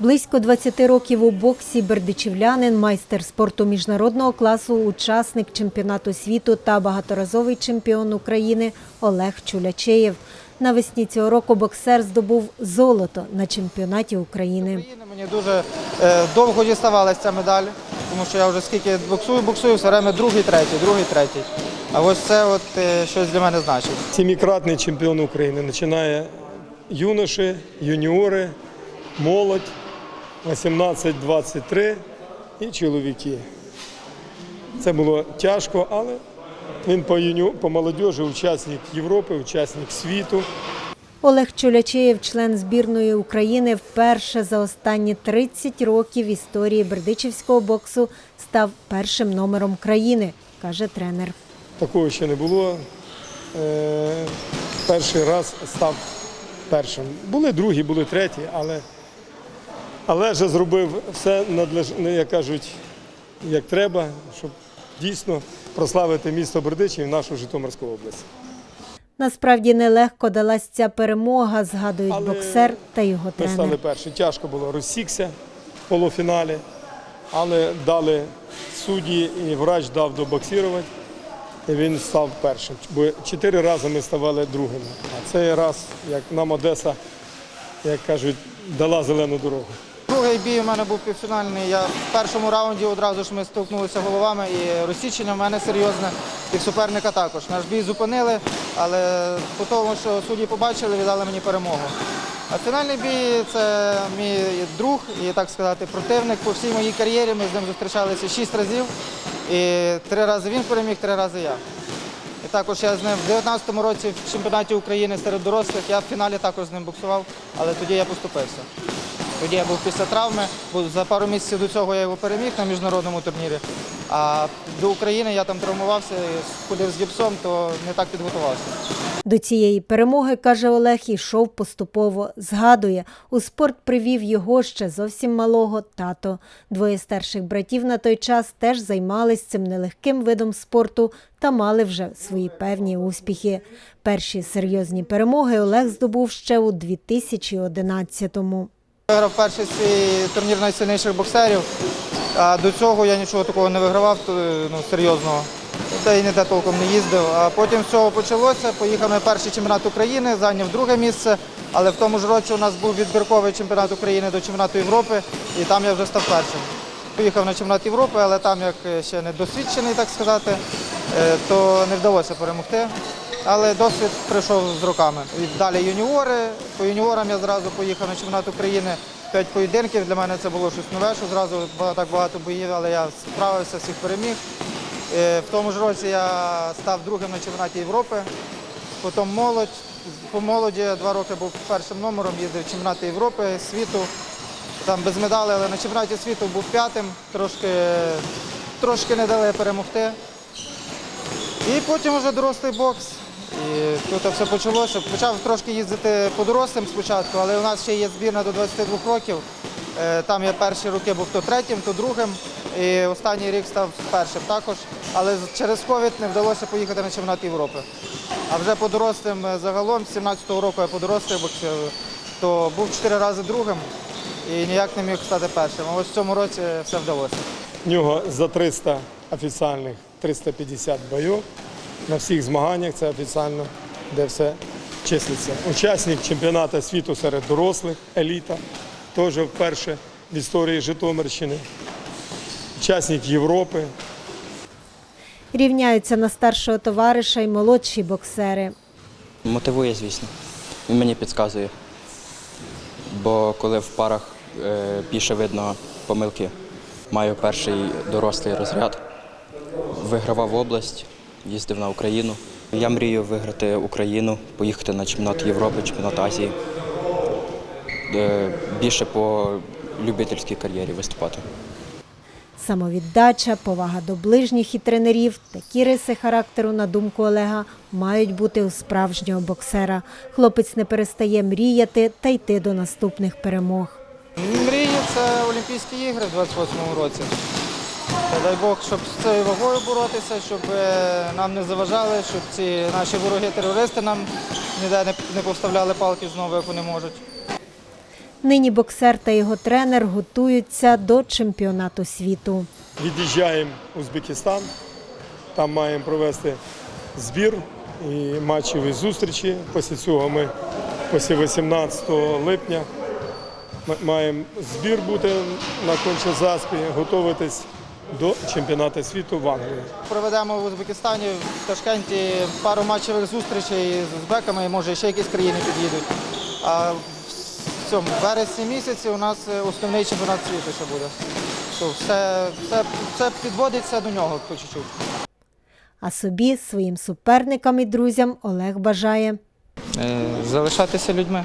Близько 20 років у боксі бердичівлянин, майстер спорту міжнародного класу, учасник чемпіонату світу та багаторазовий чемпіон України Олег Чулячеєв. Навесні цього року боксер здобув золото на чемпіонаті України. Мені дуже е, довго діставалася ця медаль, тому що я вже скільки боксую, боксую, все время другий, третій, другий, третій. А ось це от е, щось для мене значить. Сімікратний чемпіон України. Починає юноші, юніори, молодь 18-23 і чоловіки. Це було тяжко, але він по, юні... по молодіжі учасник Європи, учасник світу. Олег Чулячеєв, член збірної України, вперше за останні 30 років історії бердичівського боксу став першим номером країни, каже тренер. Такого ще не було. Е, перший раз став першим. Були другі, були треті, але, але же зробив все надлеж... ну, як кажуть, як треба, щоб дійсно прославити місто Бердичів і нашу Житомирську область. Насправді нелегко далась ця перемога, згадують Але боксер та його Ми стали перші. Тяжко було розсікся в полуфіналі, але дали судді і врач дав добоксувати. І він став першим. Бо чотири рази ми ставали другими. А цей раз, як нам Одеса, як кажуть, дала зелену дорогу. Другий бій у мене був півфінальний. Я в першому раунді одразу ж ми столкнулися головами і розсічення в мене серйозне, і суперника також. Наш бій зупинили, але по тому, що судді побачили, віддали мені перемогу. А фінальний бій це мій друг і так сказати противник по всій моїй кар'єрі. Ми з ним зустрічалися шість разів. І три рази він переміг, три рази я. І також я з ним в 19-му році в чемпіонаті України серед дорослих. Я в фіналі також з ним боксував, але тоді я поступився. Тоді я був після травми, бо за пару місяців до цього я його переміг на міжнародному турнірі. А до України я там травмувався, ходив з гіпсом, то не так підготувався. До цієї перемоги, каже Олег, йшов поступово. Згадує, у спорт привів його ще зовсім малого тато. Двоє старших братів на той час теж займались цим нелегким видом спорту та мали вже свої певні успіхи. Перші серйозні перемоги Олег здобув ще у 2011-му. Виграв перший свій турнір найсильніших боксерів. А до цього я нічого такого не вигравав ну, серйозного. Та й ніде толком не їздив. А потім з цього почалося. Поїхав на перший чемпіонат України, зайняв друге місце. Але в тому ж році у нас був відбірковий чемпіонат України до чемпіонату Європи, і там я вже став першим. Поїхав на чемпіонат Європи, але там як ще не досвідчений, так сказати, е, то не вдалося перемогти. Але досвід прийшов з роками. Далі юніори. По юніорам я зразу поїхав на чемпіонат України. П'ять поєдинків. Для мене це було щось нове, що зразу ба- так багато боїв, але я справився, всіх переміг. Е, В тому ж році я став другим на чемпіонаті Європи. Потім молодь. По молоді два роки був першим номером, їздив в чемпіонати Європи, світу. Там без медалей, але на чемпіонаті світу був п'ятим, трошки, трошки не дали перемогти. І потім вже дорослий бокс. І тут все почалося. Почав трошки їздити по дорослим спочатку, але у нас ще є збірна до 22 років. Е, Там я перші роки був то третім, то другим. І останній рік став першим також. Але через ковід не вдалося поїхати на чемпіонат Європи. А вже по дорослим е, загалом, з 17-го року я по дорослих боксую, то був чотири рази другим і ніяк не міг стати першим. А ось в цьому році все вдалося. В нього за 300 офіційних 350 бойов. На всіх змаганнях це офіційно, де все числиться. Учасник чемпіонату світу серед дорослих, еліта, теж вперше в історії Житомирщини. Учасник Європи. Рівняються на старшого товариша й молодші боксери. Мотивує, звісно. Він мені підказує. Бо коли в парах е, більше видно помилки, маю перший дорослий розряд, вигравав область, їздив на Україну. Я мрію виграти Україну, поїхати на чемпіонат Європи, чемпіонат Азії. Е, більше по любительській кар'єрі виступати. Самовіддача, повага до ближніх і тренерів такі риси характеру, на думку Олега, мають бути у справжнього боксера. Хлопець не перестає мріяти та йти до наступних перемог. Мрії це Олімпійські ігри в 28-му році. Та дай Бог, щоб з цією вагою боротися, щоб е, нам не заважали, щоб ці наші вороги-терористи нам ніде не, повставляли палки знову, як вони можуть. Нині боксер та його тренер готуються до чемпіонату світу. Від'їжджаємо в Узбекистан, там маємо провести збір і матчеві зустрічі. Після цього ми після 18 липня маємо збір бути на Конча-Заспі, готуватись до чемпіонату світу в Англії. Проведемо в Узбекистані, в Ташкенті пару матчевих зустрічей з узбеками, і може ще якісь країни під'їдуть. А в цьому вересні місяці у нас е, основний чемпіонат світу ще буде. То все, все, все підводиться до нього по чуть-чуть. А собі, своїм суперникам і друзям Олег бажає Е, залишатися людьми,